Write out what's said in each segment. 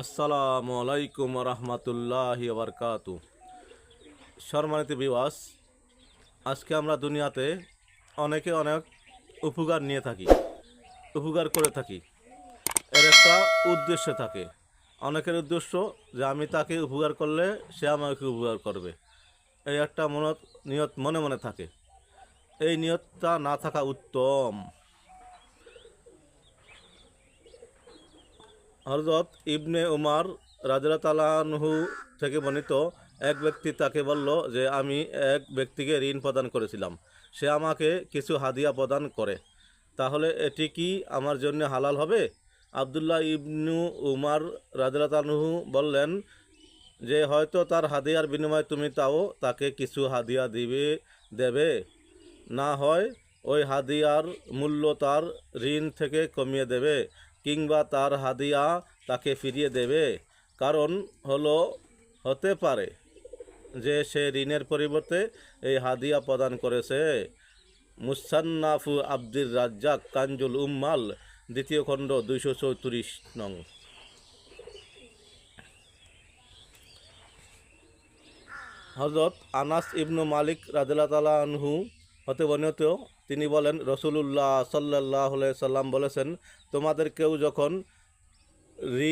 আসসালামু আলাইকুম রহমতুল্লাহ বরকাত সম্মানিত বিবাস আজকে আমরা দুনিয়াতে অনেকে অনেক উপকার নিয়ে থাকি, উপকার করে থাকি। এর একটা উদ্দেশ্য থাকে। অনেকের উদ্দেশ্য যে আমি তাকে উপকার করলে সে আমাকে উপকার করবে। এই একটা মনত, নিয়ত মনে মনে থাকে। এই নিয়তটা না থাকা উত্তম। হরজত ইবনে উমার রাজরা তালানহু থেকে বর্ণিত এক ব্যক্তি তাকে বলল যে, আমি এক ব্যক্তিকে ঋণ প্রদান করেছিলাম। সে আমাকে কিছু হাদিয়া প্রদান করে। তাহলে এটি কি আমার জন্য হালাল হবে? আবদুল্লাহ ইবনু উমার রাজরা বললেন, যে হয়তো তার হাদিয়ার বিনিময়ে তুমি তাও তাকে কিছু হাদিয়া দিবে, দেবে। না হয় ওই হাদিয়ার মূল্য তার ঋণ থেকে কমিয়ে দেবে। কিংবা তার হাদিয়া তাকে ফিরিয়ে দেবে। কারণ হলো, হতে পারে যে সে ঋণের পরিবর্তে এই হাদিয়া প্রদান করেছে। মুসান্নাফু আব্দুর রাজ্জাক কাঞ্জুল উম্মাল, দ্বিতীয় খণ্ড, দুইশো চৌত্রিশ নং। হজরত আনাস ইবনু মালিক রাদিল্লা তালা আনহু হতে বর্ণিত তিনি বলেন, রসুলুল্লাহ সাল্লাহ সাল্লাম বলেছেন, তোমাদের কেউ যখন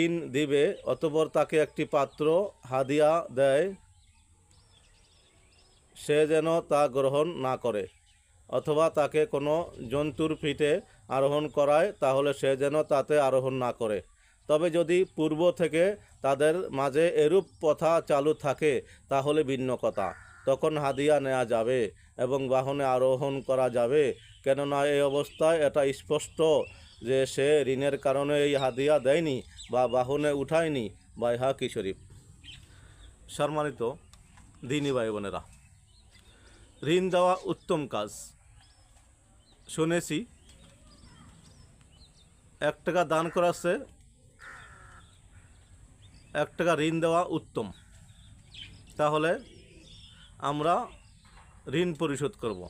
ঋণ দিবে অতপর তাকে একটি পাত্র হাদিয়া দেয়, সে যেন তা গ্রহণ না করে। অথবা তাকে কোনো জন্তুর পিঠে আরোহণ করায়, তাহলে সে যেন তাতে আরোহণ না করে। তবে যদি পূর্ব থেকে তাদের মাঝে এরূপ প্রথা চালু থাকে, তাহলে ভিন্ন কথা। তখন হাদিয়া নেওয়া যাবে। এবং বাহনে আরোহণ করা যাবে। কেননা এই অবস্থায় এটা স্পষ্ট যে সে ঋণের কারণে এই হাদিয়া দেয়নি বা বাহনে উঠায়নি বা ইহা শরীফ। সম্মানিত দিনী ভাই বোনেরা, ঋণ দেওয়া উত্তম কাজ। শুনেছি এক টাকা দান করাচ্ছে এক টাকা ঋণ দেওয়া উত্তম। তাহলে আমরা ঋণ পরিশোধ করব।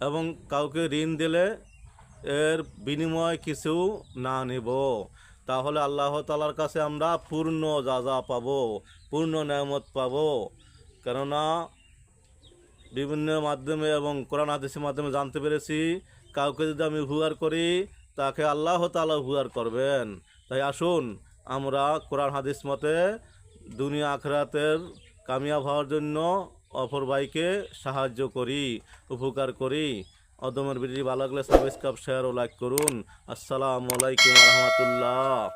এবং কাউকে ঋণ দিলে এর বিনিময় কিছু না নেব। তাহলে আল্লাহ তালার কাছে আমরা পূর্ণ যা পাবো, পূর্ণ নেয়ামত পাব। কেননা বিভিন্ন মাধ্যমে এবং কোরআন হাদিসের মাধ্যমে জানতে পেরেছি, কাউকে যদি আমি উপকার করি, তাকে আল্লাহ তালা উপকার করবেন। তাই আসুন, আমরা কোরআন হাদিস মতে দুনিয়া আখরাতের কামিয়াব হওয়ার জন্য অপর ভাইকে সাহায্য করি, উপকার করি। অদমের ভিডিও ভালো লাগলে সাবস্ক্রাইব শেয়ার ও লাইক করুন। আসসালামু আলাইকুম রহমতুল্লাহ।